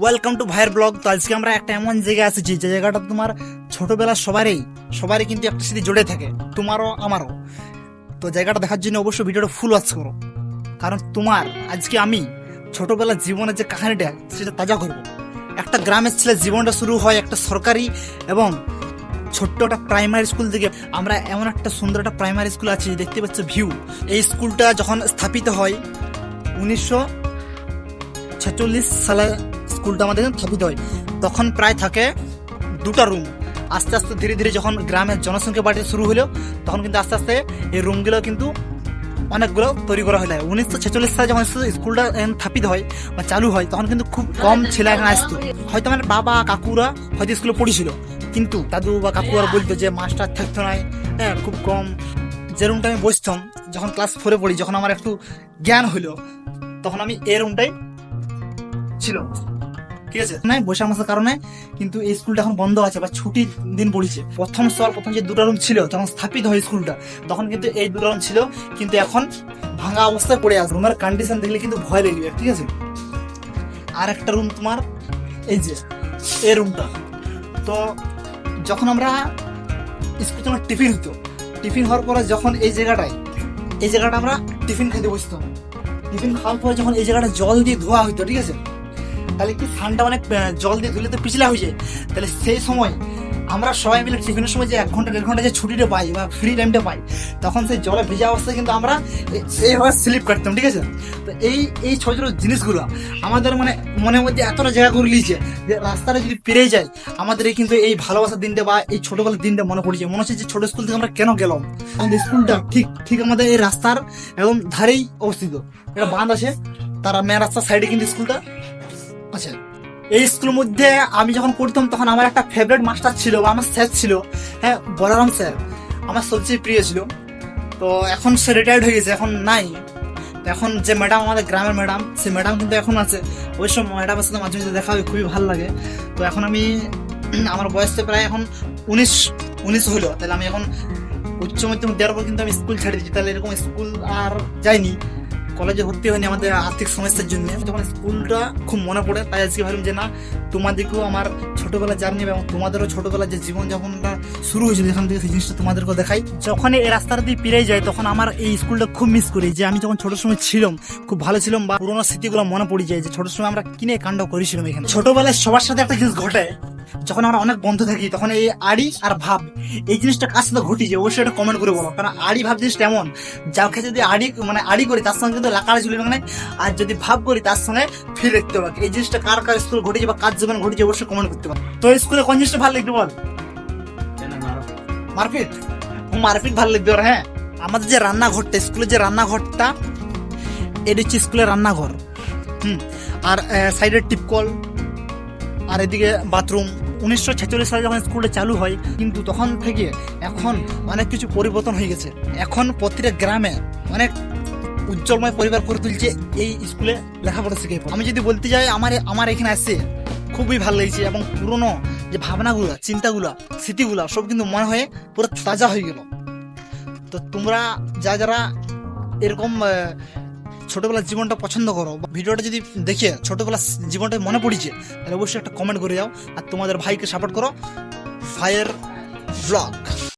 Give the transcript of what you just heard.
Welcome to ভাইয়ের blog তো আজকে আমরা একটা এমন জায়গায় আছি যে জায়গাটা তোমার ছোটবেলা সবারই সবারই কিন্তু একটা স্মৃতি জড়ে থাকে, তোমারও, আমারও। তো জায়গাটা দেখার জন্য অবশ্যই ভিডিওটা ফুল ওয়াচ করো। কারণ তোমার, আজকে আমি ছোটবেলার জীবনের যে কাহিনীটা, সেটা তাজা করব। একটা গ্রামের ছেলে জীবনটা শুরু হয় একটা সরকারি এবং ছোট্ট একটা প্রাইমারি স্কুল থেকে। আমরা এমন একটা সুন্দর একটা প্রাইমারি স্কুল আছে, দেখতে পাচ্ছ ভিউ এই স্কুলটা যখন স্থাপিত হয়, উনিশশো ছেচল্লিশ সালে স্কুলটা আমাদের এখানে স্থাপিত হয়। তখন প্রায় থাকে দুটো রুম। আস্তে আস্তে ধীরে ধীরে যখন গ্রামের জনসংখ্যা বাড়তে শুরু হলো, তখন কিন্তু আস্তে আস্তে এই রুমগুলো কিন্তু অনেকগুলো তৈরি করা হয় উনিশশো ছেচল্লিশ সালে যখন স্কুলটা স্থাপিত হয় বা চালু হয়, তখন কিন্তু খুব কম ছেলে এখানে আসতো। হয়তো আমার বাবা, কাকুরা হয়তো স্কুলে পড়েছিল, কিন্তু দাদু বা কাকুরা বলতো যে, মাস্টার থাকতো না হ্যাঁ খুব কম। যে রুমটা আমি বসতাম, যখন ক্লাস ফোরে পড়ি, যখন আমার একটু জ্ঞান হলো, তখন আমি এই রুমটাই ছিল। ঠিক আছে? নাই, বসে মাসের কারণে কিন্তু এই স্কুলটা এখন বন্ধ আছে, বা ছুটির দিন পড়েছে। প্রথম স্তর প্রথম যে দুটো রুম ছিল যখন স্থাপিত হয় স্কুলটা। তখন কিন্তু এই দুটো রুম ছিল, কিন্তু এখন ভাঙা অবস্থায় পড়ে আছে। রুমের কন্ডিশন দেখলে কিন্তু ভয় লেগে ঠিক আছে? আর একটা রুম তোমার, এই যে, এই রুমটা তো যখন আমরা স্কুল তোমার টিফিন হতো। টিফিন হওয়ার পরে যখন এই জায়গাটায়, এই জায়গাটা আমরা টিফিন খেতে বসতাম। টিফিন খাওয়ার পরে যখন এই জায়গাটা জল দিয়ে ধোয়া হইতো, ঠিক আছে? তাহলে কি ধানটা অনেক জল দিয়ে ধুলে তো পিছলা হয়ে যায়? তাহলে সেই সময় আমরা সবাই মিলে টিফিনের সময় যে এক ঘণ্টা, দেড় ঘণ্টা যে ছুটিটা পাই বা ফ্রি টাইমটা পাই, তখন সেই জলে ভেজা অবস্থায় কিন্তু আমরা এইভাবে স্লিপ কাটতাম, ঠিক আছে? তো এই এই ছোট ছোট জিনিসগুলো আমাদের মানে মনের মধ্যে এতটা জায়গা করে নিয়েছে যে রাস্তাটা যদি পেরে যায় আমাদের এই কিন্তু এই ভালোবাসার দিনটা বা এই ছোটোবেলার দিনটা মনে পড়ছে মনে হচ্ছে যে ছোট স্কুল থেকে আমরা কেন গেলাম? আমাদের স্কুলটা ঠিক ঠিক আমাদের এই রাস্তার একদম ধারেই অবস্থিত। একটা বাঁধ আছে, তারা মেন রাস্তার সাইডে কিন্তু স্কুলটা। এই স্কুলের মধ্যে আমি যখন পড়তাম তখন আমার একটা ফেভারিট মাস্টার ছিল বা আমার স্যার ছিল। হ্যাঁ বলারাম স্যার আমার সবচেয়ে প্রিয় ছিল। তো এখন সে রিটায়ার্ড হয়ে গেছে, এখন নাই। এখন যে ম্যাডাম আমাদের গ্রামের ম্যাডাম সে ম্যাডাম কিন্তু এখন আছে। ওই সব ম্যাডামের সাথে মাঝে মাঝে দেখা হয়, খুবই ভালো লাগে। তো এখন আমি আমার বয়স তো প্রায় এখন উনিশ উনিশ হলো। তাহলে আমি এখন উচ্চ মাধ্যমিক দেওয়ার পর কিন্তু আমি স্কুল ছেড়ে দিচ্ছি তাহলে এরকম স্কুল আর যাইনি। কলেজে ভর্তি হয়নি আমাদের আর্থিক সমস্যার জন্য। যখন স্কুলটা খুব মনে পড়ে, তাই আজকে ভাবলাম যে না, তোমাদেরকেও আমার ছোটবেলার জার্নি এবং তোমাদেরও ছোটবেলার যে জীবনযাপনটা শুরু হয়েছিল যেখান থেকে সেই জিনিসটা তোমাদেরকে দেখাই। যখন এই রাস্তাটা দিয়ে পেরিয়ে যায়, তখন আমার এই স্কুলটা খুব মিস করি যে আমি যখন ছোট সময় ছিলাম, খুব ভালো ছিলাম বা পুরোনো স্মৃতিগুলো মনে পড়ে যায় যে ছোট সময় আমরা কিনে কাণ্ড করেছিলাম এখানে। ছোটবেলায় সবার সাথে একটা জিনিস ঘটে যখন আমরা অনেক বন্ধু থাকি তখন এই আড়ি আর ভাব এই জিনিসটা কার সাথে ঘটিছে অবশ্যই এটা কমেন্ট করে বলো। কারণ আড়ি ভাব জিনিসটা এমন যাকে যদি আড়ি মানে আড়ি করি তার সঙ্গে কিন্তু লাকাড়া ঝুলি মানে আর যদি ভাব করি তার সঙ্গে ফিরে দেখতে পাবে এই জিনিসটা কার কার স্কুল ঘটেছে বা কার জীবনে ঘটেছে অবশ্যই কমেন্ট করতে পারো তো স্কুলে কোন জিনিসটা ভালো লাগবে বল? মারপিট? মারপিট ভালো লাগবে ওর হ্যাঁ। আমাদের যে রান্নাঘরটা স্কুলের যে রান্নাঘরটা এটা হচ্ছে স্কুলের রান্নাঘর। হুম আর সাইডের টিপকল আর এদিকে বাথরুম উনিশশো ছেচল্লিশ সালে যখন স্কুলটা চালু হয়, কিন্তু তখন থেকে এখন অনেক কিছু পরিবর্তন হয়ে গেছে। এখন প্রতিটা গ্রামে অনেক উজ্জ্বলময় পরিবার করে তুলছে এই স্কুলে লেখাপড়া শিখে। আমি যদি বলতে যাই, আমার আমার এখানে আসছে খুবই ভালো লেগেছে এবং পুরনো যে ভাবনাগুলো, চিন্তাগুলো, স্মৃতিগুলো, সব কিন্তু মনে হয়ে পুরো তাজা হয়ে গেল। তো তোমরা যা যারা এরকম ছোটবেলার জীবনটা পছন্দ করো। ভিডিওটা যদি দেখে ছোটোবেলার জীবনটা মনে পড়িছে, তাহলে অবশ্যই একটা কমেন্ট করে যাও আর তোমাদের ভাইকে সাপোর্ট করো। Fire blog